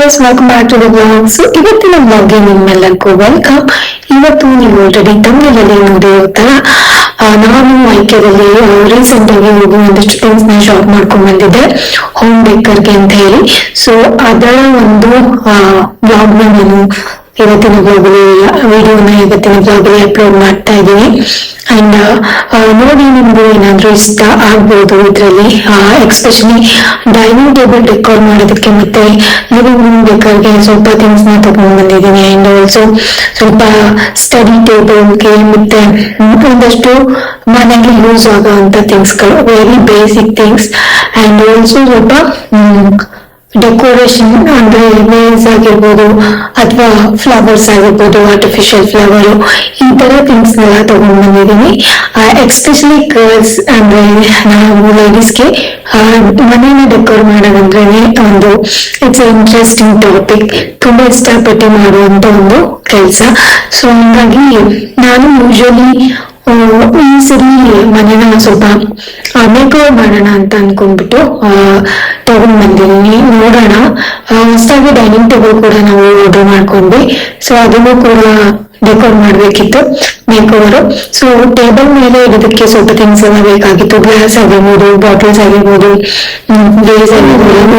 Viewers welcome back to the vlogs ಇವತ್ತಿನ ಬ್ಲಾಗ್ಗೆ ನಿಮ್ಮೆಲ್ಲರಿಗೂ ವೆಲ್ಕಮ್ ಇವತ್ತು ನೀವು ಆಲ್ರೆಡಿ ತಮಿಳಲ್ಲಿ ನೋಡಿರ್ತಾರ ನಾನು ಐಕ್ಯದಲ್ಲಿ ರೀಸೆಂಟ್ ಆಗಿ ಹೋಗಿ ಒಂದಷ್ಟು ಥಿಂಗ್ಸ್ನ ಶಾಪ್ ಮಾಡ್ಕೊಂಡ್ ಬಂದಿದ್ದೆ. ಹೋಮ್ ಬೇಕರ್ಗೆ ಅಂತ ಹೇಳಿ. ಸೊ ಅದರ ಒಂದು ಬ್ಲಾಗ್ ನಾನು ಇವತ್ತಿನ ಬ್ಲಾಗ್ ವಿಡಿಯೋನ ಇವತ್ತಿನ ಬ್ಲಾಗ್ ಅಪ್ಲೋಡ್ ಮಾಡ್ತಾ ಇದ್ದೀನಿ. ಅಂಡ್ ನೋಡಿ ನಿಮ್ಗೆ ಏನಾದ್ರೂ ಇಷ್ಟ ಆಗ್ಬೋದು ಇದರಲ್ಲಿ ಎಕ್ಸ್ಪೆಷಲಿ ಡೈನಿಂಗ್ ಟೇಬಲ್ ಡೆಕೋರ್ ಮಾಡೋದಕ್ಕೆ ಮತ್ತೆ ಲಿವಿಂಗ್ ರೂಮ್ ಬೇಕಾದ್ರೆ ಸ್ವಲ್ಪ ಥಿಂಗ್ಸ್ನ ತಗೊಂಡ್ ಬಂದಿದ್ದೀನಿ. ಅಂಡ್ ಆಲ್ಸೋ ಸ್ವಲ್ಪ ಸ್ಟಡಿ ಟೇಬಲ್ಗೆ ಮತ್ತೆ ಒಂದಷ್ಟು ಮನೆಗೆ ಯೂಸ್ ಆಗುವಂತ ಥಿಂಗ್ಸ್ಗಳು very basic things and also ಸ್ವಲ್ಪ ಡೆಕೋರೇಷನ್ ಅಂದ್ರೆ ವೇಸ್ ಆಗಿರ್ಬೋದು ಅಥವಾ ಫ್ಲವರ್ಸ್ ಆಗಿರ್ಬೋದು ಆರ್ಟಿಫಿಷಿಯಲ್ ಫ್ಲವರ್ ಈ ತರ ಥಿಂಗ್ಸ್ ನೆಲ್ಲ ತಗೊಂಡ್ ಬಂದಿದ್ದೀನಿ. ಎಕ್ಸ್ಪೆಷಲಿ ಗರ್ಲ್ಸ್ ಅಂದ್ರೆ ನಾವು ಲೇಡೀಸ್ಗೆ ಮನೇನ ಡೆಕೋರ್ ಮಾಡೋದಂದ್ರೆ ಒಂದು ಇಟ್ಸ್ ಇಂಟ್ರೆಸ್ಟಿಂಗ್ ಟಾಪಿಕ್ ತುಂಬಾ ಇಷ್ಟಪಟ್ಟು ಮಾಡುವಂತ ಒಂದು ಕೆಲಸ. ಸೊ ಹಂಗಾಗಿ ನಾನು ಯೂಶಲಿ ಈ ಸರಿ ಮನೇನ ಸ್ವಲ್ಪ ಮೇಕ್ ಓವರ್ ಮಾಡೋಣ ಅಂತ ಅನ್ಕೊಂಡ್ಬಿಟ್ಟು ತಗೊಂಡ್ ಬಂದಿದ್ದೀನಿ. ನೋಡೋಣ. ಹೊಸದಾಗಿ ಡೈನಿಂಗ್ ಟೇಬಲ್ ಕೂಡ ನಾವು ಆರ್ಡರ್ ಮಾಡ್ಕೊಂಡ್ವಿ. ಸೊ ಅದನ್ನು ಕೂಡ ಡೆಕೋರ್ ಮಾಡ್ಬೇಕಿತ್ತು ಮೇಕ್ ಓವರ್ ಸೊ ಟೇಬಲ್ ಮೇಲೆ ಇಡೋದಕ್ಕೆ ಸ್ವಲ್ಪ ಥಿಂಗ್ಸ್ ಎಲ್ಲ ಬೇಕಾಗಿತ್ತು. ಗ್ಲಾಸ್ ಆಗಿರ್ಬೋದು ಬಾಟಲ್ಸ್ ಆಗಿರ್ಬೋದು ಡೇಸ್ ಆಗಿರ್ಬೋದು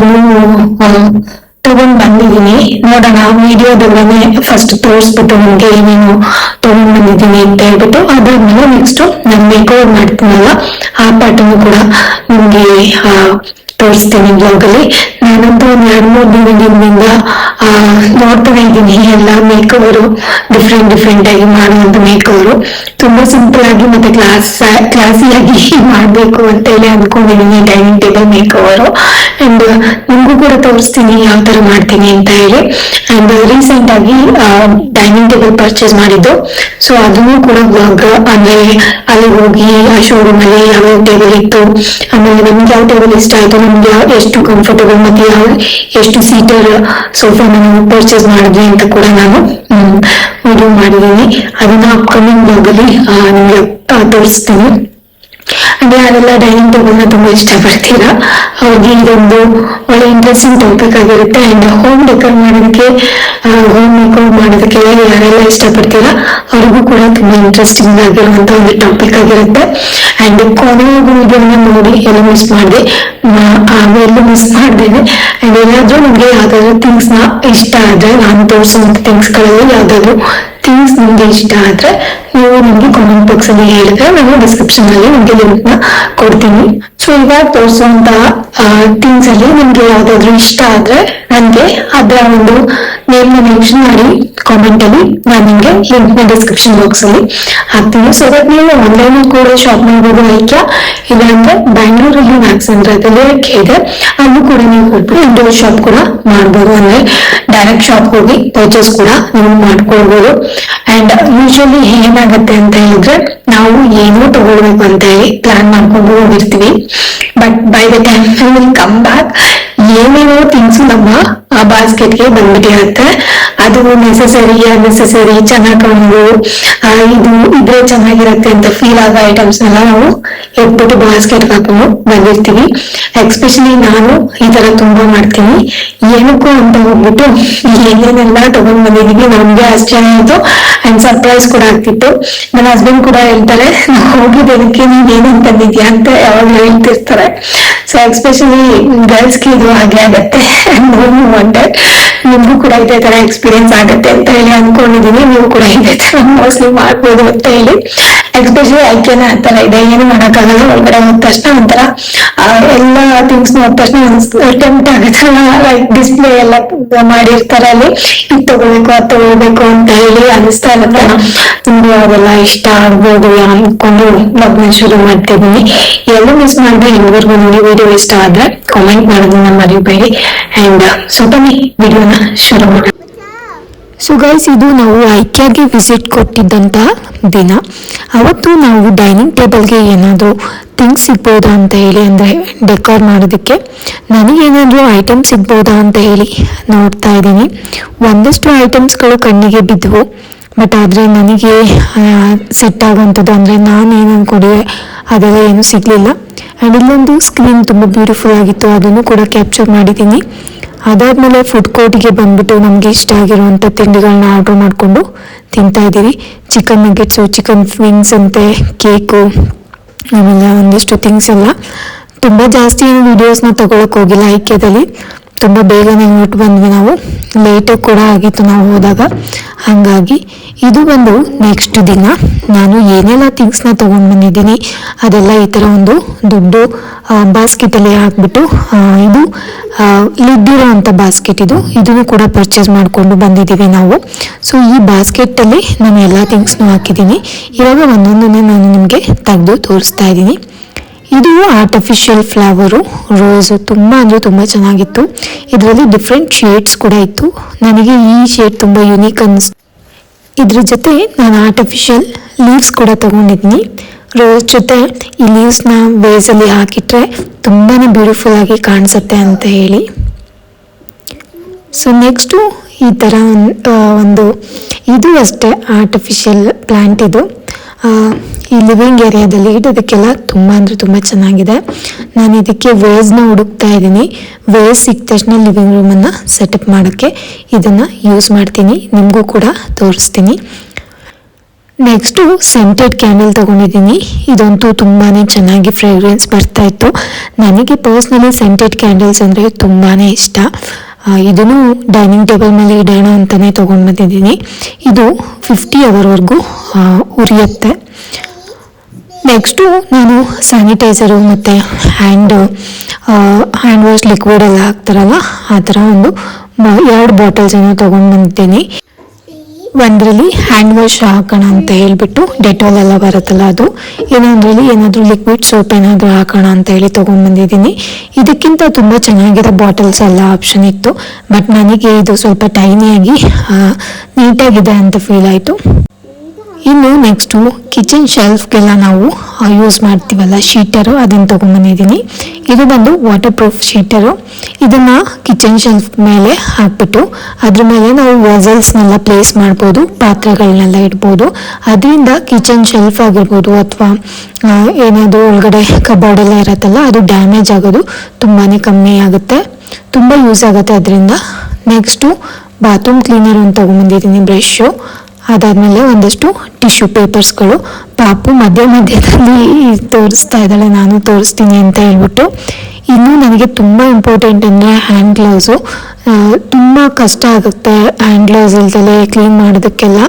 ತಗೊಂಡ್ ಬಂದಿದ್ದೀನಿ. ನೋಡೋಣ ವಿಡಿಯೋದಲ್ಲೇ ಫಸ್ಟ್ ತೋರಿಸ್ಬಿಟ್ಟು ನಿಮ್ಗೆ ಏನೇನು ತಗೊಂಡ್ ಬಂದಿದ್ದೀನಿ ಅಂತ ಹೇಳ್ಬಿಟ್ಟು ಅದಾದ್ಮೇಲೆ ನೆಕ್ಸ್ಟ್ ನಾನು ಮೇಕ್ ಓವರ್ ಮಾಡ್ತೀನಲ್ಲ, ಆ ಪಾಠನು ಕೂಡ ನಿಮ್ಗೆ ತೋರಿಸ್ತೀನಿ ಬ್ಲಾಗ್ ಅಲ್ಲಿ. ನಾನಂತೂ ಒಂದ್ ಎರಡ್ ಮೂರು ದಿನದಿಂದ ನೋಡ್ತಾನೆ ಇದ್ದೀನಿ. ಎಲ್ಲ ಮೇಕ್ ಓವರು ಡಿಫ್ರೆಂಟ್ ಡಿಫ್ರೆಂಟ್ ಆಗಿ ಮಾಡುವಂತ ಮೇಕ್ ಅವರು ತುಂಬಾ ಸಿಂಪಲ್ ಆಗಿ ಮತ್ತೆ ಕ್ಲಾಸ್ ಕ್ಲಾಸಿಯಾಗಿ ಮಾಡ್ಬೇಕು ಅಂತ ಹೇಳಿ ಅನ್ಕೊಂಡಿದ್ದೀನಿ. ಡೈನಿಂಗ್ ಟೇಬಲ್ ಮೇಕ್ ಅಂಡ್ ನಿಮ್ಗೂ ಕೂಡ ತೋರಿಸ್ತೀನಿ ಯಾವ ತರ ಮಾಡ್ತೀನಿ ಅಂತ ಹೇಳಿ. ಅಂಡ್ ರೀಸೆಂಟ್ ಆಗಿ ಡೈನಿಂಗ್ ಟೇಬಲ್ ಪರ್ಚೇಸ್ ಮಾಡಿದ್ದು. ಸೊ ಅದನ್ನು ಕೂಡ ಬ್ಲಾಗ್ ಅಂದ್ರೆ ಅಲ್ಲಿ ಹೋಗಿ, ಆ ಶೋರೂಮ್ ಅಲ್ಲಿ ಯಾವ ಟೇಬಲ್ ಇತ್ತು, ಆಮೇಲೆ ನಮ್ಗೆ ಯಾವ ಟೇಬಲ್ ಇಷ್ಟ ಆಯ್ತು, ನಮ್ಗೆ ಎಷ್ಟು ಕಂಫರ್ಟಬಲ್ ಮತ್ತೆ ಯಾವ ಎಷ್ಟು ಸೀಟರ್ ಸೋಫಾ ನಾವು ಪರ್ಚೇಸ್ ಮಾಡಿದ್ವಿ ಅಂತ ಕೂಡ ನಾನು ವಿಡಿಯೋ ಮಾಡಿದ್ದೀನಿ. ಅದನ್ನ ಅಪ್ಕಮಿಂಗ್ ಬ್ಲಾಗಲ್ಲಿ ನಿಮಗೆ ತೋರಿಸ್ತೀನಿ. ಅಂದ್ರೆ ಯಾರೆಲ್ಲ ಡೈನಿಂಗ್ ಟೇಬಲ್ನ ತುಂಬಾ ಇಷ್ಟಪಡ್ತೀರಾ? ಅವ್ರಿಗೆ ಇದೊಂದು ಒಳ್ಳೆ ಇಂಟ್ರೆಸ್ಟಿಂಗ್ ಟಾಪಿಕ್ ಆಗಿರುತ್ತೆ. ಅಂಡ್ ಹೋಮ್ ಡೆಕೋರ್ ಮಾಡೋದಕ್ಕೆ ಹೋಮ್ ಮೇಕೌಟ್ ಮಾಡೋದಕ್ಕೆ ಯಾರೆಲ್ಲ ಇಷ್ಟಪಡ್ತೀರಾ, ಅವ್ರಿಗೂ ಕೂಡ ತುಂಬಾ ಇಂಟ್ರೆಸ್ಟಿಂಗ್ ಆಗಿರುವಂತ ಒಂದು ಟಾಪಿಕ್ ಆಗಿರುತ್ತೆ. ಅಂಡ್ ಕೊನೆಗೂ ವಿಡಿಯೋನ ನೋಡಿ ಎಲ್ಲ ಮಿಸ್ ಮಾಡಿದೆ. ಆಮೇಲೆ ಮಿಸ್ ಮಾಡ್ದೇನೆ. ಅಂಡ್ ಏನಾದ್ರೂ ನಿಮ್ಗೆ ಯಾವ್ದಾದ್ರು ಥಿಂಗ್ಸ್ನ ಇಷ್ಟ ಆದ್ರೆ, ನಾನು ತೋರಿಸುವಂತ ಥಿಂಗ್ಸ್ಗಳಲ್ಲಿ ಯಾವ್ದಾದ್ರು ಥಿಂಗ್ಸ್ ನಿಮ್ಗೆ ಇಷ್ಟ ಆದ್ರೆ, ನೀವು ನಿಮ್ಗೆ ಕಾಮೆಂಟ್ ಬಾಕ್ಸ್ ಅಲ್ಲಿ ಹೇಳಿದ್ರೆ ನಾನು ಡಿಸ್ಕ್ರಿಪ್ಷನ್ ಅಲ್ಲಿ ನಿಮ್ಗೆ ಲಿಂಕ್ನ ಕೊಡ್ತೀನಿ. ಸೊ ಇವಾಗ ತೋರಿಸುವಂತಹ ಥಿಂಗ್ಸ್ ಅಲ್ಲಿ ನಿಮ್ಗೆ ಯಾವ್ದಾದ್ರು ಇಷ್ಟ ಆದ್ರೆ ನನ್ಗೆ ಅದರ ಒಂದು ನೇಮ್ನ ಮೆನ್ಷನ್ ಮಾಡಿ ಕಾಮೆಂಟ್ ಅಲ್ಲಿ ನಾನು ನಿಮ್ಗೆ ಲಿಂಕ್ನ ಡಿಸ್ಕ್ರಿಪ್ಷನ್ ಬಾಕ್ಸ್ ಅಲ್ಲಿ ಹಾಕ್ತೀನಿ. ಸೊ ದಟ್ ನೀವು ಆನ್ಲೈನ್ ಕೂಡ ಶಾಪ್ ಮಾಡ್ಬೋದು ಐಕ್ಯ ಇಲ್ಲ ಅಂದ್ರೆ ಬ್ಯಾಂಗ್ಳೂರಲ್ಲಿ ಮ್ಯಾಕ್ಸ್ ಅಂದ್ರೆ ಇದೆ ಅಲ್ಲೂ ಕೂಡ ನೀವು ಹೋಗ್ಬಿಟ್ಟು ಇಂಡೋರ್ ಶಾಪ್ ಕೂಡ ಮಾಡ್ಬೋದು. ಅಂದ್ರೆ ಡೈರೆಕ್ಟ್ ಶಾಪ್ ಹೋಗಿ ಪರ್ಚೇಸ್ ಕೂಡ ನೀವು ಮಾಡ್ಕೊಳ್ಬೋದು. ಅಂಡ್ ಯೂಶಲಿ ಏನಾಗುತ್ತೆ ಅಂತ ಹೇಳಿದ್ರೆ ನಾವು ಏನೋ ತಗೊಳ್ಬೇಕು ಅಂತ ಹೇಳಿ ಪ್ಲಾನ್ ಮಾಡ್ಕೊಂಡು ಹೋಗಿರ್ತೀವಿ. But by the time will come back ಏನೇನೋ ಥಿಂಗ್ಸ್ ನಮ್ಮ ಆ ಬಾಸ್ಕೆಟ್ಗೆ ಬಂದ್ಬಿಟ್ಟಿರುತ್ತೆ ಅದು ನೆಸೆಸರಿ ಅನ್ನೆಸೆಸರಿ ಚೆನ್ನಾಗಿ ಕಂಡು ಇದು ಇದ್ರೆ ಚೆನ್ನಾಗಿರುತ್ತೆ ಅಂತ ಫೀಲ್ ಆಗೋ ಐಟಮ್ಸ್ ಎಲ್ಲ ನಾವು ಎತ್ಬಿಟ್ಟು ಬಾಸ್ಕೆಟ್ ಹಾಕೊಂಡು ಬಂದಿರ್ತೀವಿ. ಎಕ್ಸ್ಪೆಷಲಿ ನಾನು ಈ ತರ ತುಂಬಾ ಮಾಡ್ತೀನಿ. ಏನಕ್ಕೂ ಅಂತ ಹೋಗ್ಬಿಟ್ಟು ಏನೇನೆಲ್ಲ ತಗೊಂಡ್ ಬಂದಿದೀವಿ ನಮ್ಗೆ ಆಶ್ಚರ್ಯ ಆಯ್ತು. ಅಂಡ್ ಸರ್ಪ್ರೈಸ್ ಕೂಡ ಆಗ್ತಿತ್ತು. ನನ್ನ ಹಸ್ಬೆಂಡ್ ಕೂಡ ಹೇಳ್ತಾರೆ ನಾವ್ ಹೋಗಿದ್ದಕ್ಕೆ ನೀನ್ ಏನೇನ್ ಬಂದಿದ್ಯಾ ಅಂತ ಯಾವಾಗ ಹೇಳ್ತಿರ್ತಾರೆ. ಸೊ ಎಕ್ಸ್ಪೆಷಲಿ ಗರ್ಲ್ಸ್ಗೆ ಇದು ಹಾಗೆ ಆಗತ್ತೆ. ವಾಂಟೆಡ್ ನಿಮ್ಗೂ ಕೂಡ ಇದೇ ತರ ಎಕ್ಸ್ಪೀರಿಯನ್ಸ್ ಆಗತ್ತೆ ಅಂತ ಹೇಳಿ ಅನ್ಕೊಂಡಿದೀನಿ ನೀವು ಕೂಡ ಇದೇ ತರ ಮೋಸ್ಟ್ಲಿ ಮಾಡ್ಬೋದು ಅಂತ ಹೇಳಿ. ಎಕ್ಸ್ಪೆಷಲಿ ಐಕ್ಯನ ಆ ತರ ಇದೆ. ಏನು ಮಾಡಕ್ಕಾಗಲ್ಲ. ಒಳಗಡೆ ಹೋದ ತಕ್ಷಣ ಒಂಥರ ಎಲ್ಲ ಥಿಂಗ್ಸ್ ನೋಡಿದ ತಕ್ಷಣ ಟೆಂಪ್ಟ್ ಆಗುತ್ತಲ್ಲ ಲೈಕ್ ಡಿಸ್ಪ್ಲೇ ಎಲ್ಲ ಮಾಡಿರ್ತಾರೆ ಅಲ್ಲಿ. ಇದು ತಗೋಬೇಕು, ಅದು ತಗೋಬೇಕು ಅಂತ ಹೇಳಿ ಅನಿಸ್ತಾ ಇರುತ್ತೆ. ನಿಮ್ಗೆ ಅವೆಲ್ಲ ಇಷ್ಟ ಆಗ್ಬೋದು. ಅನ್ಕೊಂಡು ಲಗ್ನ ಶುರು ಮಾಡ್ತಿದ್ದೀನಿ. ಎಲ್ಲೂ ಮಿಸ್ ಮಾಡಿದ್ರೆ ಎಲ್ಲರಿಗೂ ನೋಡಿ ವಿಡಿಯೋ ಇಷ್ಟ ಆದ್ರೆ ಕಾಮೆಂಟ್ ಮಾಡೋದನ್ನ ಮರಿಬೇಡಿ. ಅಂಡ್ ಸೊ ಬನ್ನಿ ವಿಡಿಯೋನ ಶುರು ಮಾಡೋಣ ಸೊ ಗೈಸ್ ಇದು ನಾವು ಐಕ್ಯಾಗೆ ವಿಸಿಟ್ ಕೊಟ್ಟಿದ್ದಂತಹ ದಿನ. ಅವತ್ತು ನಾವು ಡೈನಿಂಗ್ ಟೇಬಲ್ಗೆ ಏನಾದರೂ ಥಿಂಗ್ಸ್ ಸಿಗ್ಬೋದಾ ಅಂತ ಹೇಳಿ ಅಂದರೆ ಡೆಕೋರ್ ಮಾಡೋದಕ್ಕೆ. ನನಗೇನಾದರೂ ಐಟಮ್ ಸಿಗ್ಬೋದಾ ಅಂತ ಹೇಳಿ ನೋಡ್ತಾ ಇದ್ದೀನಿ. ಒಂದಷ್ಟು ಐಟಮ್ಸ್ಗಳು ಕಣ್ಣಿಗೆ ಬಿದ್ದವು. ಬಟ್ ಆದರೆ ನನಗೆ ಸೆಟ್ ಆಗೋಂಥದ್ದು ಅಂದರೆ ನಾನು ಏನು ಅಂದ್ಕೊಂಡಿದ್ದೆ ಅದೆಲ್ಲ ಏನೂ ಸಿಗಲಿಲ್ಲ. ಆ್ಯಂಡ್ ಇಲ್ಲೊಂದು ಸ್ಕ್ರೀನ್ ತುಂಬ ಬ್ಯೂಟಿಫುಲ್ ಆಗಿತ್ತು, ಅದನ್ನು ಕೂಡ ಕ್ಯಾಪ್ಚರ್ ಮಾಡಿದ್ದೀನಿ. ಅದಾದಮೇಲೆ ಫುಡ್ ಕೋರ್ಟಿಗೆ ಬಂದ್ಬಿಟ್ಟು ನಮಗೆ ಇಷ್ಟ ಆಗಿರುವಂಥ ತಿಂಡಿಗಳನ್ನ ಆರ್ಡ್ರ್ ಮಾಡಿಕೊಂಡು ತಿಂತಾ ಇದ್ದೀವಿ. ಚಿಕನ್ ನಗೆಟ್ಸು ಚಿಕನ್ ವಿಂಗ್ಸ್ ಅಂತೆ ಕೇಕು ಆಮೇಲೆ ಒಂದಿಷ್ಟು ಥಿಂಗ್ಸ್ ಎಲ್ಲ. ತುಂಬ ಜಾಸ್ತಿ ವಿಡಿಯೋಸ್ನ ವೀಡಿಯೋಸ್ನ ತಗೊಳಕ್ ಹೋಗಿಲ್ಲ, ಐಕ್ಯದಲ್ಲಿ. ತುಂಬ ಬೇಗನೆ ಹೊರಟು ಬಂದ್ವಿ ನಾವು. ಲೇಟು ಕೂಡ ಆಗಿತ್ತು ನಾವು ಹೋದಾಗ. ಹಾಗಾಗಿ ಇದು ಬಂದು ನೆಕ್ಸ್ಟ್ ದಿನ ನಾನು ಏನೆಲ್ಲ ಥಿಂಗ್ಸ್ನ ತೊಗೊಂಡು ಬಂದಿದ್ದೀನಿ, ಅದೆಲ್ಲ ಈ ಥರ ಒಂದು ದೊಡ್ಡ ಬಾಸ್ಕೆಟಲ್ಲಿ ಹಾಕ್ಬಿಟ್ಟು ಇದು ಲಿಡ್ಡಿರೋ ಅಂಥ ಬಾಸ್ಕೆಟ್ ಇದು. ಇದನ್ನು ಕೂಡ ಪರ್ಚೇಸ್ ಮಾಡಿಕೊಂಡು ಬಂದಿದ್ದೀವಿ ನಾವು. ಸೊ ಈ ಬಾಸ್ಕೆಟಲ್ಲಿ ನಾನು ಎಲ್ಲ ಥಿಂಗ್ಸ್ನೂ ಹಾಕಿದ್ದೀನಿ. ಇವಾಗ ಒಂದೊಂದನ್ನೇ ನಾನು ನಿಮಗೆ ತೆಗೆದು ತೋರಿಸ್ತಾ ಇದ್ದೀನಿ. ಇದು ಆರ್ಟಿಫಿಷಿಯಲ್ ಫ್ಲವರು ರೋಸು ತುಂಬ ಅಂದರೆ ತುಂಬ ಚೆನ್ನಾಗಿತ್ತು. ಇದರಲ್ಲಿ ಡಿಫ್ರೆಂಟ್ ಶೇಡ್ಸ್ ಕೂಡ ಇತ್ತು. ನನಗೆ ಈ ಶೇಡ್ ತುಂಬ ಯುನೀಕ್ ಅನ್ನಿಸ್ತು. ಇದ್ರ ಜೊತೆ ನಾನು ಆರ್ಟಿಫಿಷಿಯಲ್ ಲೀವ್ಸ್ ಕೂಡ ತೊಗೊಂಡಿದ್ದೀನಿ ರೋಸ್ ಜೊತೆ ಈ ಲೀವ್ಸ್ನ ವೇಸಲ್ಲಿ ಹಾಕಿಟ್ರೆ ತುಂಬಾ ಬ್ಯೂಟಿಫುಲ್ ಆಗಿ ಕಾಣಿಸುತ್ತೆ ಅಂತ ಹೇಳಿ. ಸೊ ನೆಕ್ಸ್ಟು ಈ ಥರ ಒಂದು ಇದು ಅಷ್ಟೇ ಆರ್ಟಿಫಿಷಿಯಲ್ ಪ್ಲ್ಯಾಂಟ್ ಇದು. ಈ ಲಿವಿಂಗ್ ಏರಿಯಾದಲ್ಲಿ ಇಡೋದಕ್ಕೆಲ್ಲ ತುಂಬ ಅಂದರೆ ತುಂಬ ಚೆನ್ನಾಗಿದೆ. ನಾನು ಇದಕ್ಕೆ ವೇಸ್ನ ಹುಡುಕ್ತಾ ಇದ್ದೀನಿ. ವೇಸ್ ಸಿಕ್ಕ ತಕ್ಷಣ ಲಿವಿಂಗ್ ರೂಮನ್ನು ಸೆಟಪ್ ಮಾಡೋಕ್ಕೆ ಇದನ್ನು ಯೂಸ್ ಮಾಡ್ತೀನಿ. ನಿಮಗೂ ಕೂಡ ತೋರಿಸ್ತೀನಿ. ನೆಕ್ಸ್ಟು ಸೆಂಟೆಡ್ ಕ್ಯಾಂಡಲ್ ತೊಗೊಂಡಿದ್ದೀನಿ. ಇದಂತೂ ತುಂಬಾ ಚೆನ್ನಾಗಿ ಫ್ರೇಗ್ರೆನ್ಸ್ ಬರ್ತಾ ಇತ್ತು. ನನಗೆ ಪರ್ಸ್ನಲಿ ಸೆಂಟೆಡ್ ಕ್ಯಾಂಡಲ್ಸ್ ಅಂದರೆ ತುಂಬಾ ಇಷ್ಟ. ಇದನ್ನು ಡೈನಿಂಗ್ ಟೇಬಲ್ ಮೇಲೆ ಇಡೋಣ ಅಂತಲೇ ತೊಗೊಂಡು ಬಂದಿದ್ದೀನಿ. ಇದು ಫಿಫ್ಟಿ ಅವರ್ವರೆಗೂ ಉರಿಯುತ್ತೆ. ನೆಕ್ಸ್ಟು ನಾನು ಸ್ಯಾನಿಟೈಸರು ಮತ್ತು ಹ್ಯಾಂಡ್ ಹ್ಯಾಂಡ್ ವಾಶ್ ಲಿಕ್ವಿಡ್ ಎಲ್ಲ ಹಾಕ್ತಾರಲ್ಲ, ಆ ಥರ ಒಂದು ಎರಡು ಬಾಟಲ್ಸನ್ನು ತೊಗೊಂಡು ಬಂದಿದ್ದೀನಿ. ಒಂದರಲ್ಲಿ ಹ್ಯಾಂಡ್ ವಾಶ್ ಹಾಕೋಣ ಅಂತ ಹೇಳಿಬಿಟ್ಟು ಡೆಟಾಲ್ ಎಲ್ಲ ಬರುತ್ತಲ್ಲ ಅದು. ಇನ್ನೊಂದರಲ್ಲಿ ಏನಾದರೂ ಲಿಕ್ವಿಡ್ ಸೋಪ್ ಏನಾದರೂ ಹಾಕೋಣ ಅಂತ ಹೇಳಿ ತೊಗೊಂಡ್ಬಂದಿದ್ದೀನಿ ಇದಕ್ಕಿಂತ ತುಂಬ ಚೆನ್ನಾಗಿರೋ ಬಾಟಲ್ಸ್ ಎಲ್ಲ ಆಪ್ಷನ್ ಇತ್ತು. ಬಟ್ ನನಗೆ ಇದು ಸ್ವಲ್ಪ ಟೈನಿಯಾಗಿ ನೀಟಾಗಿದೆ ಅಂತ ಫೀಲ್ ಆಯಿತು. ಇನ್ನು ನೆಕ್ಸ್ಟು ಕಿಚನ್ ಶೆಲ್ಫ್ಗೆಲ್ಲ ನಾವು ಯೂಸ್ ಮಾಡ್ತೀವಲ್ಲ ಶೀಟರು ಅದನ್ನು ತೊಗೊಂಬಂದಿದ್ದೀನಿ. ಇದು ಬಂದು ವಾಟರ್ ಪ್ರೂಫ್ ಶೀಟರು ಇದನ್ನು ಕಿಚನ್ ಶೆಲ್ಫ್ ಮೇಲೆ ಹಾಕ್ಬಿಟ್ಟು, ಅದ್ರ ಮೇಲೆ ನಾವು ವಾಸಲ್ಸ್ನೆಲ್ಲ ಪ್ಲೇಸ್ ಮಾಡ್ಬೋದು ಪಾತ್ರೆಗಳನ್ನೆಲ್ಲ ಇಡ್ಬೋದು. ಅದರಿಂದ ಕಿಚನ್ ಶೆಲ್ಫ್ ಆಗಿರ್ಬೋದು ಅಥವಾ ಏನಾದರೂ ಒಳಗಡೆ ಕಬೋರ್ಡ್ ಎಲ್ಲ ಇರುತ್ತಲ್ಲ, ಅದು ಡ್ಯಾಮೇಜ್ ಆಗೋದು ತುಂಬಾ ಕಮ್ಮಿ ಆಗುತ್ತೆ. ತುಂಬ ಯೂಸ್ ಆಗುತ್ತೆ ಅದರಿಂದ. ನೆಕ್ಸ್ಟು ಬಾತ್ರೂಮ್ ಕ್ಲೀನರ್ ಅಂತ ತೊಗೊಂಬಂದಿದ್ದೀನಿ ಬ್ರಷು ಅದಾದಮೇಲೆ ಒಂದಷ್ಟು ಟಿಶ್ಯೂ ಪೇಪರ್ಸ್ಗಳು ಪಾಪು ಮಧ್ಯ ಮಧ್ಯದಲ್ಲಿ ತೋರಿಸ್ತಾ ಇದ್ದಾಳೆ, ನಾನು ತೋರಿಸ್ತೀನಿ ಅಂತ ಹೇಳ್ಬಿಟ್ಟು. ಇನ್ನೂ ನನಗೆ ತುಂಬ ಇಂಪಾರ್ಟೆಂಟ್ ಅಂದರೆ ಹ್ಯಾಂಡ್ ಗ್ಲೌಸು ತುಂಬ ಕಷ್ಟ ಆಗುತ್ತೆ ಹ್ಯಾಂಡ್ ಗ್ಲೌಸ್ ಇಲ್ದಲೆ ಕ್ಲೀನ್ ಮಾಡೋದಕ್ಕೆಲ್ಲ.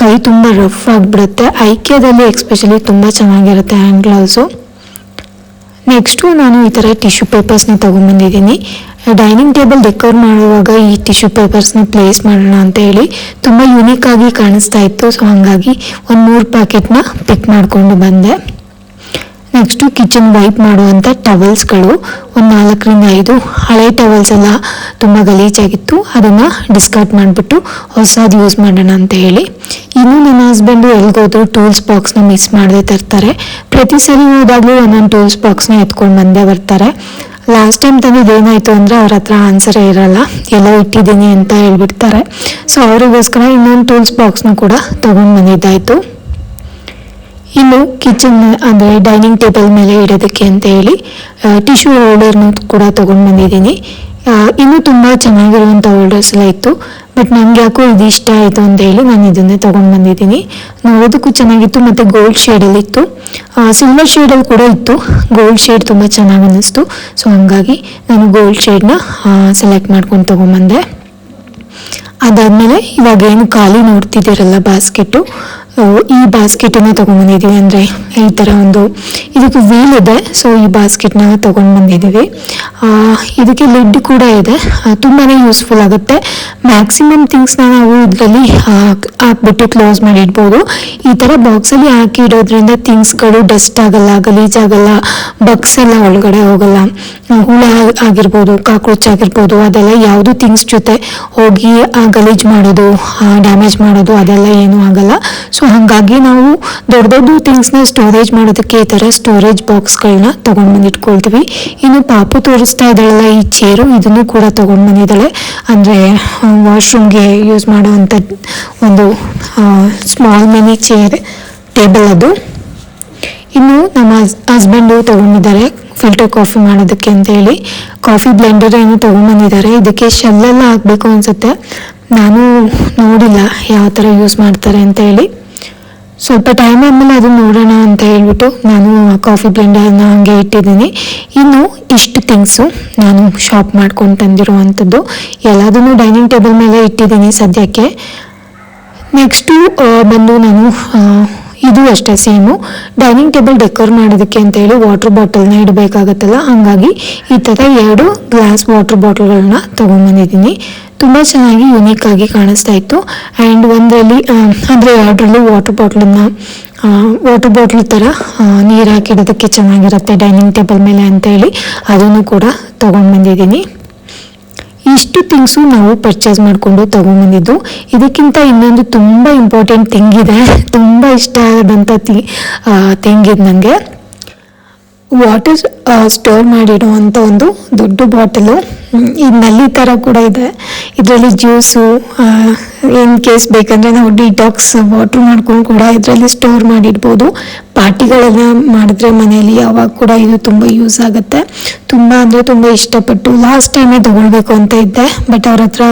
ಕೈ ತುಂಬ ರಫ್ ಆಗಿಬಿಡುತ್ತೆ. ಐಕ್ಯದಲ್ಲಿ ಎಕ್ಸ್ಪೆಷಲಿ ತುಂಬ ಚೆನ್ನಾಗಿರುತ್ತೆ ಹ್ಯಾಂಡ್ ಗ್ಲೌಸು ನೆಕ್ಸ್ಟು ನಾನು ಈ ಥರ ಟಿಶ್ಯೂ ಪೇಪರ್ಸ್ನ ತೊಗೊಂಬಂದಿದ್ದೀನಿ ಡೈನಿಂಗ್ ಟೇಬಲ್ ಡೆಕೋರ್ ಮಾಡುವಾಗ ಈ ಟಿಶ್ಯೂ ಪೇಪರ್ಸ್ನ ಪ್ಲೇಸ್ ಮಾಡೋಣ ಅಂತ ಹೇಳಿ ತುಂಬ ಯುನೀಕಾಗಿ ಕಾಣಿಸ್ತಾ ಇತ್ತು. ಸೊ ಹಾಗಾಗಿ ಒಂದು ಮೂರು ಪ್ಯಾಕೆಟ್ನ ಪಿಕ್ ಮಾಡಿಕೊಂಡು ಬಂದೆ. ನೆಕ್ಸ್ಟು ಕಿಚನ್ ವೈಪ್ ಮಾಡುವಂಥ ಟವಲ್ಸ್ಗಳು. ಒಂದು ನಾಲ್ಕರಿಂದ ಐದು ಹಳೆ ಟವಲ್ಸ್ ಎಲ್ಲ ತುಂಬ ಗಲೀಜಾಗಿತ್ತು. ಅದನ್ನು ಡಿಸ್ಕಾರ್ಡ್ ಮಾಡಿಬಿಟ್ಟು ಹೊಸದು ಯೂಸ್ ಮಾಡೋಣ ಅಂತ ಹೇಳಿ. ಇನ್ನೂ ನನ್ನ ಹಸ್ಬೆಂಡು ಎಲ್ಗೋದ್ರು ಟೂಲ್ಸ್ ಬಾಕ್ಸ್ನ ಮಿಸ್ ಮಾಡದೆ ತರ್ತಾರೆ. ಪ್ರತಿ ಸರಿ ಹೋದಾಗಲೂ ಒಂದೊಂದು ಟೂಲ್ಸ್ ಬಾಕ್ಸ್ನ ಎತ್ಕೊಂಡು ಬಂದೇ ಬರ್ತಾರೆ. ಲಾಸ್ಟ್ ಟೈಮ್ ತಂದಿದ್ದು ಏನಾಯಿತು ಅಂದರೆ ಅವ್ರ ಹತ್ರ ಆನ್ಸರೇ ಇರಲ್ಲ. ಎಲ್ಲ ಇಟ್ಟಿದ್ದೀನಿ ಅಂತ ಹೇಳ್ಬಿಡ್ತಾರೆ. ಸೊ ಅವರಿಗೋಸ್ಕರ ಇನ್ನೊಂದು ಟೂಲ್ಸ್ ಬಾಕ್ಸ್ನ ಕೂಡ ತೊಗೊಂಡು ಬಂದಿದ್ದಾಯಿತು. ಇನ್ನು ಕಿಚನ್ ಅಂದರೆ ಡೈನಿಂಗ್ ಟೇಬಲ್ ಮೇಲೆ ಇಡೋದಕ್ಕೆ ಅಂತ ಹೇಳಿ ಟಿಶ್ಯೂ ಹೋಲ್ಡರ್ನ ಕೂಡ ತೊಗೊಂಡು ಬಂದಿದ್ದೀನಿ. ಇನ್ನೂ ತುಂಬ ಚೆನ್ನಾಗಿರುವಂಥ ಹೋಲ್ಡರ್ಸ್ ಎಲ್ಲ ಇತ್ತು. ಬಟ್ ನನಗೆ ಯಾಕೋ ಇದು ಇಷ್ಟ ಆಯಿತು ಅಂತ ಹೇಳಿ ನಾನು ಇದನ್ನೇ ತೊಗೊಂಡು ಬಂದಿದ್ದೀನಿ. ನೋಡೋದಕ್ಕೂ ಚೆನ್ನಾಗಿತ್ತು ಮತ್ತು ಗೋಲ್ಡ್ ಶೇಡಲ್ಲಿ ಇತ್ತು. ಸಿಲ್ವರ್ ಶೇಡಲ್ಲಿ ಕೂಡ ಇತ್ತು. ಗೋಲ್ಡ್ ಶೇಡ್ ತುಂಬ ಚೆನ್ನಾಗಿ ಅನ್ನಿಸ್ತು. ಸೊ ಹಂಗಾಗಿ ನಾನು ಗೋಲ್ಡ್ ಶೇಡ್ನ ಸೆಲೆಕ್ಟ್ ಮಾಡ್ಕೊಂಡು ತೊಗೊಂಬಂದೆ ಅದಾದಮೇಲೆ ಇವಾಗ ಏನು ಖಾಲಿ ನೋಡ್ತಿದ್ದೀರಲ್ಲ ಬಾಸ್ಕೆಟು ಈ ಬಾಸ್ಕೆಟನ್ನು ತೊಗೊಂಡ್ಬಂದಿದ್ದೀವಿ ಅಂದರೆ ಈ ಥರ ಒಂದು ಇದಕ್ಕೆ ವೀಲ್ ಇದೆ. ಸೊ ಈ ಬಾಸ್ಕೆಟ್ನ ತೊಗೊಂಡು ಬಂದಿದ್ದೀವಿ ಇದಕ್ಕೆ ಲಿಡ್ ಕೂಡ ಇದೆ. ತುಂಬಾ ಯೂಸ್ಫುಲ್ ಆಗುತ್ತೆ. ಮ್ಯಾಕ್ಸಿಮಮ್ ಥಿಂಗ್ಸ್ನ ನಾವು ಇದರಲ್ಲಿ ಹಾಕ್ಬಿಟ್ಟು ಕ್ಲೋಸ್ ಮಾಡಿ ಇಡ್ಬೋದು ಈ ಥರ ಬಾಕ್ಸಲ್ಲಿ ಹಾಕಿ ಇಡೋದ್ರಿಂದ ಥಿಂಗ್ಸ್ಗಳು ಡಸ್ಟ್ ಆಗಲ್ಲ ಗಲೀಜಾಗಲ್ಲ ಬಗ್ಸ್ ಎಲ್ಲ ಒಳಗಡೆ ಹೋಗಲ್ಲ. ಹುಳ ಆಗಿರ್ಬೋದು, ಕಾಕ್ರೋಚ್ ಆಗಿರ್ಬೋದು, ಅದೆಲ್ಲ ಯಾವುದು ಥಿಂಗ್ಸ್ ಜೊತೆ ಹೋಗಿ ಗಲೀಜ್ ಮಾಡೋದು ಡ್ಯಾಮೇಜ್ ಮಾಡೋದು ಅದೆಲ್ಲ ಏನೂ ಆಗಲ್ಲ. ಸೊ ಹಾಗಾಗಿ ನಾವು ದೊಡ್ಡ ದೊಡ್ಡ ಥಿಂಗ್ಸ್ನ ಸ್ಟೋರೇಜ್ ಮಾಡೋದಕ್ಕೆ ಈ ಥರ ಸ್ಟೋರೇಜ್ ಬಾಕ್ಸ್ಗಳನ್ನ ತೊಗೊಂಡು ಬಂದು ಇಟ್ಕೊಳ್ತೀವಿ. ಇನ್ನು ಪಾಪು ತೋರಿಸ್ತಾ ಇದ್ದಾಳಲ್ಲ, ಈ ಚೇರು ಇದನ್ನು ಕೂಡ ತೊಗೊಂಡು ಬಂದಿದ್ದಾಳೆ ಅಂದರೆ ವಾಶ್ರೂಮ್ಗೆ ಯೂಸ್ ಮಾಡುವಂಥ ಒಂದು ಸ್ಮಾಲ್ ಮಿನಿ ಚೇರ್ ಟೇಬಲ್ ಅದು. ಇನ್ನು ನಮ್ಮ ಹಸ್ಬೆಂಡು ತಗೊಂಡಿದ್ದಾರೆ ಫಿಲ್ಟರ್ ಕಾಫಿ ಮಾಡೋದಕ್ಕೆ ಅಂತ ಹೇಳಿ. ಕಾಫಿ ಬ್ಲೆಂಡರ್ ಏನು ತೊಗೊಂಡ್ಬಂದಿದ್ದಾರೆ. ಇದಕ್ಕೆ ಶೆಲ್ಲೆಲ್ಲ ಹಾಕಬೇಕು ಅನಿಸುತ್ತೆ. ನಾನು ನೋಡಿಲ್ಲ ಯಾವ ಥರ ಯೂಸ್ ಮಾಡ್ತಾರೆ ಅಂತ ಹೇಳಿ. ಸ್ವಲ್ಪ ಟೈಮ್ ಆದಮೇಲೆ ಅದು ನೋಡೋಣ ಅಂತ ಹೇಳ್ಬಿಟ್ಟು ನಾನು ಕಾಫಿ ಬ್ಲೆಂಡರ್ನ ಹಂಗೆ ಇಟ್ಟಿದ್ದೀನಿ. ಇನ್ನು ಇಷ್ಟು ಥಿಂಗ್ಸು ನಾನು ಶಾಪ್ ಮಾಡ್ಕೊಂಡು ತಂದಿರುವಂಥದ್ದು. ಎಲ್ಲದನ್ನು ಡೈನಿಂಗ್ ಟೇಬಲ್ ಮೇಲೆ ಇಟ್ಟಿದ್ದೀನಿ ಸದ್ಯಕ್ಕೆ. ನೆಕ್ಸ್ಟು ಬಂದು ನಾನು ಇದು ಅಷ್ಟೇ ಸೇಮು ಡೈನಿಂಗ್ ಟೇಬಲ್ ಡೆಕೋರ್ ಮಾಡೋದಕ್ಕೆ ಅಂತ ಹೇಳಿ ವಾಟರ್ ಬಾಟಲ್ನ ಇಡಬೇಕಾಗತ್ತಲ್ಲ? ಹಾಗಾಗಿ ಈ ಥರ ಎರಡು ಗ್ಲಾಸ್ ವಾಟರ್ ಬಾಟಲ್ಗಳನ್ನ ತೊಗೊಂಬಂದಿದ್ದೀನಿ ತುಂಬ ಚೆನ್ನಾಗಿ ಯುನೀಕ್ ಆಗಿ ಕಾಣಿಸ್ತಾ ಇತ್ತು. ಆ್ಯಂಡ್ ಒಂದರಲ್ಲಿ ಅಂದರೆ ಎರಡರಲ್ಲೂ ವಾಟರ್ ಬಾಟ್ಲನ್ನ ವಾಟರ್ ಬಾಟ್ಲ್ ಥರ ನೀರು ಹಾಕಿಡೋದಕ್ಕೆ ಚೆನ್ನಾಗಿರುತ್ತೆ ಡೈನಿಂಗ್ ಟೇಬಲ್ ಮೇಲೆ ಅಂತ ಹೇಳಿ. ಅದನ್ನು ಕೂಡ ತೊಗೊಂಡು ಬಂದಿದ್ದೀನಿ ಇಷ್ಟು ಥಿಂಗ್ಸು ನಾವು ಪರ್ಚೇಸ್ ಮಾಡಿಕೊಂಡು ತೊಗೊಂಬಂದಿದ್ದು. ಇದಕ್ಕಿಂತ ಇನ್ನೊಂದು ತುಂಬ ಇಂಪಾರ್ಟೆಂಟ್ ಥಿಂಗ್ ಇದೆ ತುಂಬ ಇಷ್ಟ ಆದಂಥ ತಿ ಥಿಂಗ್ ಇದೆ ನನಗೆ ವಾಟರ್ ಸ್ಟೋರ್ ಮಾಡಿಡುವಂಥ ಒಂದು ದೊಡ್ಡ ಬಾಟಲು ಈ ನಲ್ಲಿ ಥರ ಕೂಡ ಇದೆ. ಇದರಲ್ಲಿ ಜ್ಯೂಸು ಇನ್ ಕೇಸ್ ಬೇಕಂದರೆ ನಾವು ಡಿಟಾಕ್ಸ್ ವಾಟ್ರ್ ಮಾಡ್ಕೊಂಡು ಕೂಡ ಇದರಲ್ಲಿ ಸ್ಟೋರ್ ಮಾಡಿಡ್ಬೋದು. ಪಾರ್ಟಿಗಳೆಲ್ಲ ಮಾಡಿದ್ರೆ ಮನೆಯಲ್ಲಿ ಯಾವಾಗ ಕೂಡ ಇದು ತುಂಬ ಯೂಸ್ ಆಗುತ್ತೆ. ತುಂಬ ಅಂದರೆ ತುಂಬ ಇಷ್ಟಪಟ್ಟು ಲಾಸ್ಟ್ ಟೈಮೇ ತೊಗೊಳ್ಬೇಕು ಅಂತ ಇದ್ದೆ. ಬಟ್ ಅವ್ರ ಹತ್ರ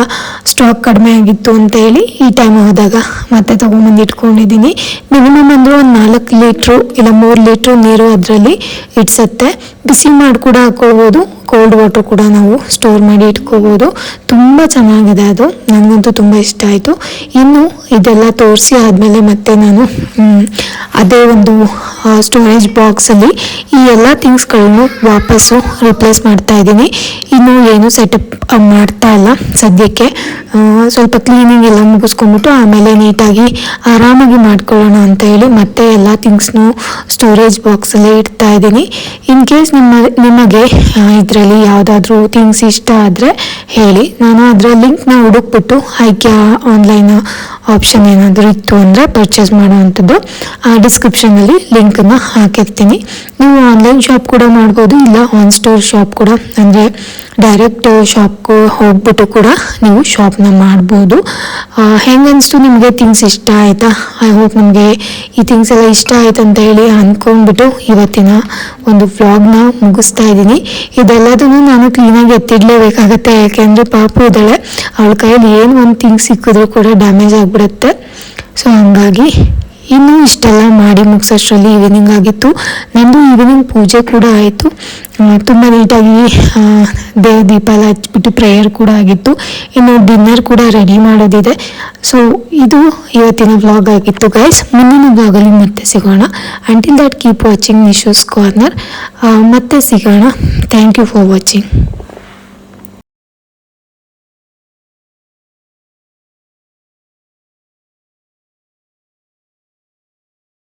ಸ್ಟಾಕ್ ಕಡಿಮೆ ಆಗಿತ್ತು ಅಂತ ಹೇಳಿ ಈ ಟೈಮ್ ಹೋದಾಗ ಮತ್ತೆ ತೊಗೊಂಬಂದು ಇಟ್ಕೊಂಡಿದ್ದೀನಿ. ಮಿನಿಮಮ್ ಅಂದರೆ ಒಂದು ನಾಲ್ಕು ಲೀಟ್ರು ಇಲ್ಲ ಮೂರು ಲೀಟ್ರು ನೀರು ಅದರಲ್ಲಿ ಇಡ್ಸತ್ತೆ. ಬಿಸಿ ಮಾಡಿ ಕೂಡ ಹಾಕ್ಕೊಳ್ಬೋದು ಕೋಲ್ಡ್ ವಾಟರ್ ಕೂಡ ನಾವು ಸ್ಟೋರ್ ಮಾಡಿ ಇಟ್ಕೋಬೋದು. ತುಂಬ ಚೆನ್ನಾಗಿದೆ ಅದು. ನನಗಂತೂ ತುಂಬ ಇಷ್ಟ ಆಯಿತು. ಇನ್ನು ಇದೆಲ್ಲ ತೋರಿಸಿ ಆದಮೇಲೆ ಮತ್ತೆ ನಾನು ಅದೇ ಒಂದು ಸ್ಟೋರೇಜ್ ಬಾಕ್ಸಲ್ಲಿ ಈ ಎಲ್ಲ ಥಿಂಗ್ಸ್ಗಳನ್ನು ವಾಪಸ್ಸು ರಿಪ್ಲೇಸ್ ಮಾಡ್ತಾ ಇದ್ದೀನಿ. ಇನ್ನು ಏನು ಸೆಟಪ್ ಮಾಡ್ತಾ ಇಲ್ಲ ಸದ್ಯಕ್ಕೆ. ಸ್ವಲ್ಪ ಕ್ಲೀನಿಂಗ್ ಎಲ್ಲ ಮುಗಿಸ್ಕೊಂಡ್ಬಿಟ್ಟು ಆಮೇಲೆ ನೀಟಾಗಿ ಆರಾಮಾಗಿ ಮಾಡ್ಕೊಳ್ಳೋಣ ಅಂತ ಹೇಳಿ ಮತ್ತೆ ಎಲ್ಲ ಥಿಂಗ್ಸ್ನು ಸ್ಟೋರೇಜ್ ಬಾಕ್ಸಲ್ಲೇ ಇಡ್ತಾ ಇದ್ದೀನಿ. ಇನ್ ಕೇಸ್ ನಿಮ್ಮ, ನಿಮಗೆ ಇದರಲ್ಲಿ ಯಾವುದಾದ್ರೂ ಥಿಂಗ್ಸ್ ಇಷ್ಟ ಆದರೆ ಹೇಳಿ. ನಾನು ಅದರ ಲಿಂಕ್ನ ಹುಡುಕ್ಬಿಟ್ಟು ಆಯ್ಕೆ ಆನ್ಲೈನ್ ಆಪ್ಷನ್ ಏನಾದರೂ ಇತ್ತು ಅಂದರೆ ಪರ್ಚೇಸ್ ಮಾಡುವಂಥದ್ದು, ಆ ಡಿಸ್ಕ್ರಿಪ್ಷನಲ್ಲಿ ಲಿಂಕನ್ನು ಹಾಕಿರ್ತೀನಿ. ನೀವು ಆನ್ಲೈನ್ ಶಾಪ್ ಕೂಡ ಮಾಡ್ಬೋದು, ಇಲ್ಲ ಆನ್ ಸ್ಟೋರ್ ಶಾಪ್ ಕೂಡ. ಅಂದರೆ ಡೈರೆಕ್ಟ್ ಶಾಪ್ಗೆ ಹೋಗ್ಬಿಟ್ಟು ಕೂಡ ನೀವು ಶಾಪ್ನ ಮಾಡ್ಬೋದು. ಹೆಂಗನ್ನಿಸ್ತು ನಿಮಗೆ ಥಿಂಗ್ಸ್ ಇಷ್ಟ ಆಯಿತಾ? ಐ ಹೋಪ್ ನಿಮಗೆ ಈ ಥಿಂಗ್ಸ್ ಎಲ್ಲ ಇಷ್ಟ ಆಯ್ತು ಅಂತ ಹೇಳಿ ಅಂದ್ಕೊಂಡ್ಬಿಟ್ಟು ಇವತ್ತಿನ ಒಂದು ವ್ಲಾಗ್ನ ಮುಗಿಸ್ತಾ ಇದ್ದೀನಿ. ಇದೆಲ್ಲದನ್ನು ನಾನು ಕ್ಲೀನಾಗಿ ಎತ್ತಿಡ್ಲೇಬೇಕಾಗತ್ತೆ ಯಾಕೆಂದರೆ ಪಾಪು ಇದ್ದಾಳೆ. ಅವಳ ಕೈಯಲ್ಲಿ ಏನು ಒಂದು ಥಿಂಗ್ ಸಿಕ್ಕಿದ್ರು ಕೂಡ ಡ್ಯಾಮೇಜ್ ಆಗಿಬಿಡುತ್ತೆ. ಸೊ ಹಂಗಾಗಿ ಇನ್ನೂ ಇಷ್ಟೆಲ್ಲ ಮಾಡಿ ಮುಗಿಸೋಷ್ಟರಲ್ಲಿ ಈವ್ನಿಂಗ್ ಆಗಿತ್ತು. ನಂದು ಈವ್ನಿಂಗ್ ಪೂಜೆ ಕೂಡ ಆಯಿತು. ತುಂಬ ನೀಟಾಗಿ ದೇವ ದೀಪ ಎಲ್ಲ ಹಚ್ಬಿಟ್ಟು ಪ್ರೇಯರ್ ಕೂಡ ಆಗಿತ್ತು. ಇನ್ನು ಡಿನ್ನರ್ ಕೂಡ ರೆಡಿ ಮಾಡೋದಿದೆ. ಸೊ ಇದು ಇವತ್ತಿನ ವ್ಲಾಗ್ ಆಗಿತ್ತು ಗೈಸ್ ಮುಂದಿನ ವ್ಲಾಗಲ್ಲಿ ಮತ್ತೆ ಸಿಗೋಣ. ಅಂಟಿಲ್ ದಟ್ ಕೀಪ್ ವಾಚಿಂಗ್ ನಿಶೋಸ್ ಕಾರ್ನರ್ ಮತ್ತೆ ಸಿಗೋಣ. Thank you for watching